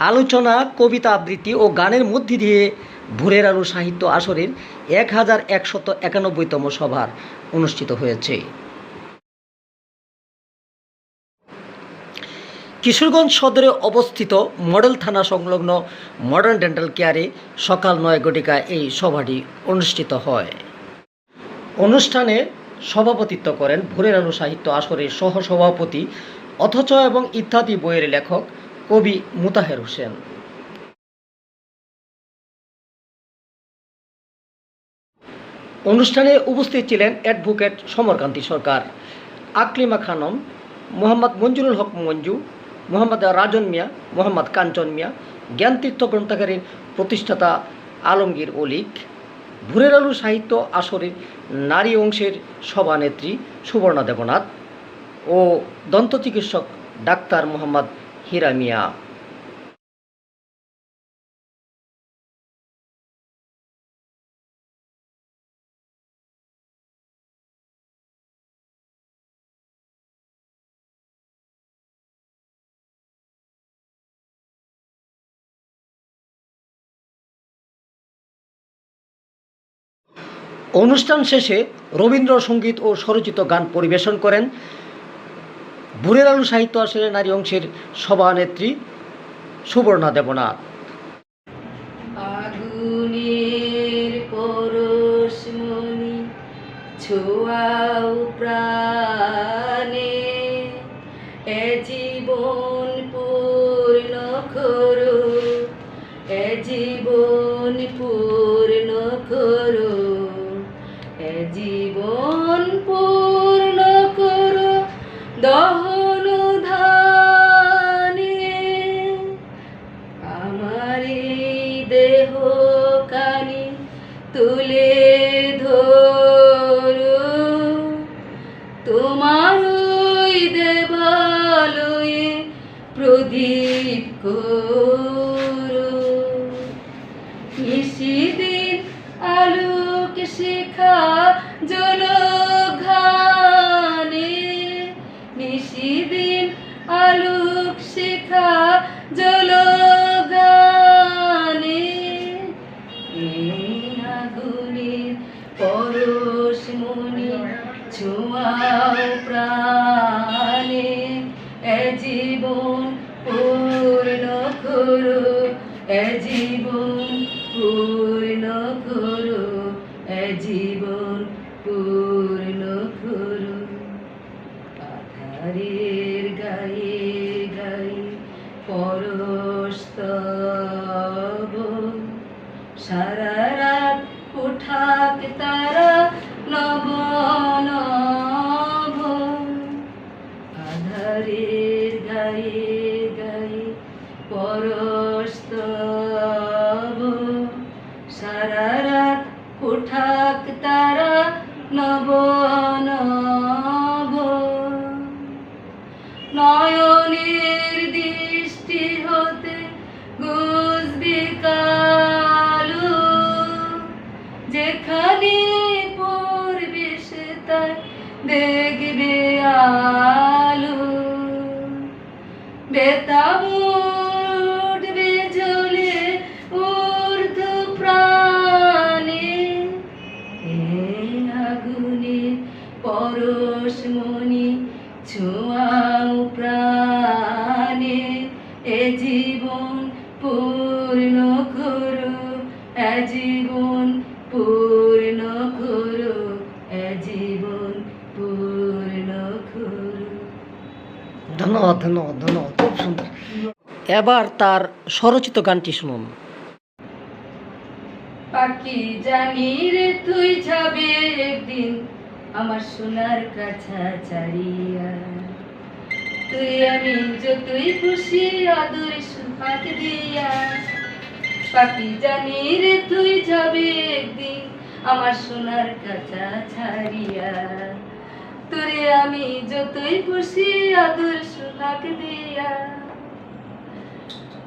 আলোচনা, কবিতা আবৃত্তি ও গানের মধ্যে দিয়ে ভোরের আলো সাহিত্য আসরের এক হাজার একশত একানব্বইতম সভার অনুষ্ঠিত হয়েছে। কিশোরগঞ্জ সদরে অবস্থিত মডেল থানা সংলগ্ন মডার্ন ডেন্টাল কেয়ারে সকাল নয় ঘটিকায় এই সভাটি অনুষ্ঠিত হয়। অনুষ্ঠানে সভাপতিত্ব করেন ভোরের আলো সাহিত্য আসরের সহসভাপতি অথচ এবং ইত্যাদি বইয়ের লেখক কবি মুতাহের হোসেন। অনুষ্ঠানে উপস্থিত ছিলেন অ্যাডভোকেট সমরকান্তি সরকার, আকলিমা খানম, মোহাম্মদ মঞ্জুরুল হক মঞ্জু, মোহাম্মদ রাজন মিয়া, মোহাম্মদ কাঞ্চন মিয়া, জ্ঞানতীর্থ গ্রন্থাগারের প্রতিষ্ঠাতা আলমগীর অলিক ভুরের আলু সাহিত্য আসরের নারী অংশের সভানেত্রী সুবর্ণা দেবনাথ ও দন্ত চিকিৎসক ডাক্তার মোহাম্মদ হীরা মিয়া অনুষ্ঠান শেষে রবীন্দ্রসঙ্গীত ও স্বরচিত গান পরিবেশন করেন ভুরের আলু সাহিত্য আসলে নারী অংশের সভানেত্রী সুবর্ণা দেবনাথ। আগুনের পরশমণি ছোয়াও প্রাণে দহ পরশ মনি ছোঁয়াও প্রাণে, এ জীবন পূর্ণ করো, এ জীবন পূর্ণ করো, এ জীবন পূর্ণ রাত উঠাক তারা নব নব। নয়নের এ জীবন পূর্ণ করো এ জীবন পূর্ণ করো। ধন্যবাদ ধন্যবাদ ধন্যবাদ খুব সুন্দর। এবার তার স্বরচিত গানটি শুনুন। পাখি জানি রে তুই যাবে একদিন আমার সোনার কাছা ছাড়িয়া তুই আমি যতই খুশি আদর সুপাত দিয়া। পাখি জানি রে তুই যাবে একদিন, আমার সোনার কাছা ছাড়িয়া। তোরে আমি যতই খুশি আদর সোনাক দিয়া।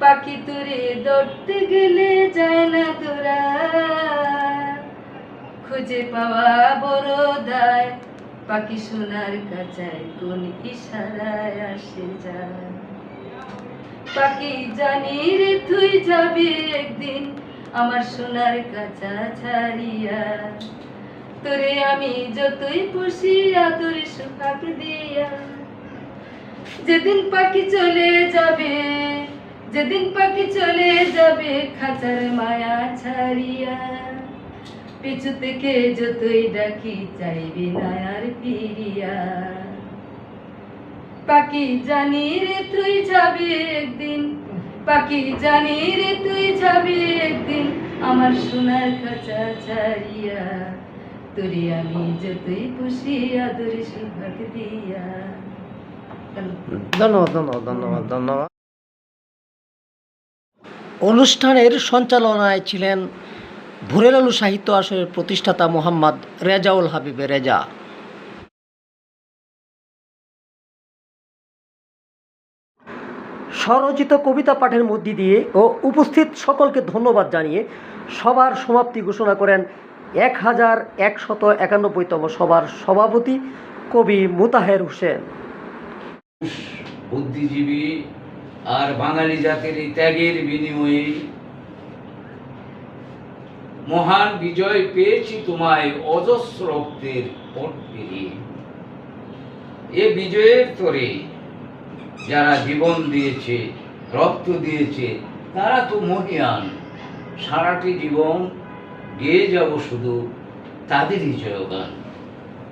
পাখি তোরে ধরতে গেলে যায় না তোরা। খুঁজে পাওয়া বড় দায়, পাখি সোনার কাছায় কোন ইশারায় আসে যায়। পাখি জানি রে, তুই যাবি একদিন আমার সোনার কাঁচা ছাড়িয়া। তোরে আমি যতই পুষি, আদর সুখাক দিয়া। যেদিন পাখি চলে যাবে, যেদিন পাখি চলে যাবে, খাঁচার মায়া ছাড়িয়া। পিছু থেকে যতই ডাকি, চাইবি না আর ফিরিয়া। পাখি জানি রে, তুই যাবি একদিন? পাখি জানি রে তুই যাবি একদিন? আমার সোনার খাঁচা ছাড়িয়া তোরে আমি যতই খুশি আদর সুভাগ দিয়া। ধন্যবাদ ধন্যবাদ ধন্যবাদ ধন্যবাদ। অনুষ্ঠানের সঞ্চালনায় ছিলেন ভুরেল আলু সাহিত্য আসরের প্রতিষ্ঠাতা মোহাম্মদ রেজাউল হাবিবে রেজা। স্বরচিত কবিতা পাঠের মধ্যে দিয়ে ও উপস্থিত সকলকে ধন্যবাদ জানিয়ে সবার সমাপ্তি ঘোষণা করেন এক হাজার একশত একানব্বইতম সভার সভাপতি কবি মুতাহের হোসেন। বুদ্ধিজীবী আর বাঙালি জাতির ত্যাগের বিনিময়ে মহান বিজয় পেয়েছি তোমায় অজস্র রক্তের পট পেরিয়ে। এ বিজয়ের তরে যারা জীবন দিয়েছে রক্ত দিয়েছে তারা তো মহিয়ান। সারাটি জীবন গেয়ে যাব শুধু তাদেরই জয়গান।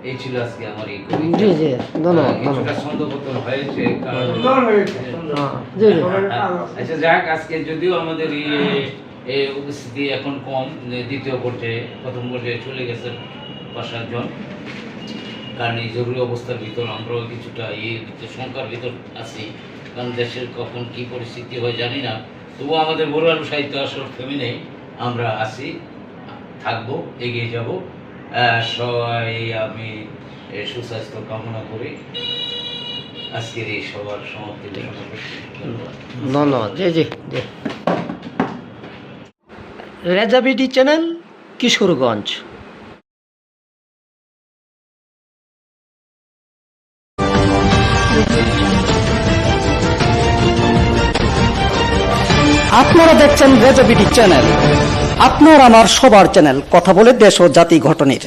এই ছিল আজকে আমার এই কবিতা। জি জি ধন্যবাদ কিছুটা ধন্যবাদ। ছন্দপতন হয়েছে কারণ হ্যাঁ, জি আচ্ছা যাক আজকে যদিও আমাদের ইয়ে এ উপস্থিতি এখন কম দ্বিতীয় পর্যায়ে প্রথম পর্যায়ে চলে গেছে পাঁচ সাতজন কারণ এই জরুরি অবস্থার ভিতর আমরাও কিছুটা ইয়ে ভিতর শঙ্কার ভিতর আছি। কারণ দেশের কখন কি পরিস্থিতি হয় জানি না। তবুও আমাদের বড় আলু সাহিত্য আসর ফেমিনে আমরা আছি, থাকব, এগিয়ে যাব। সবাই আমি সুস্বাস্থ্য কামনা করি। আজকের এই সবার সমাপ্তি ধন্যবাদ। জি। রেজাবিডি চ্যানেল, কিশোরগঞ্জ। আপনারা দেখছেন রেজবিডি চ্যানেল। আপনার আমার সবার চ্যানেল। কথা বলে দেশ ও জাতি ঘটনের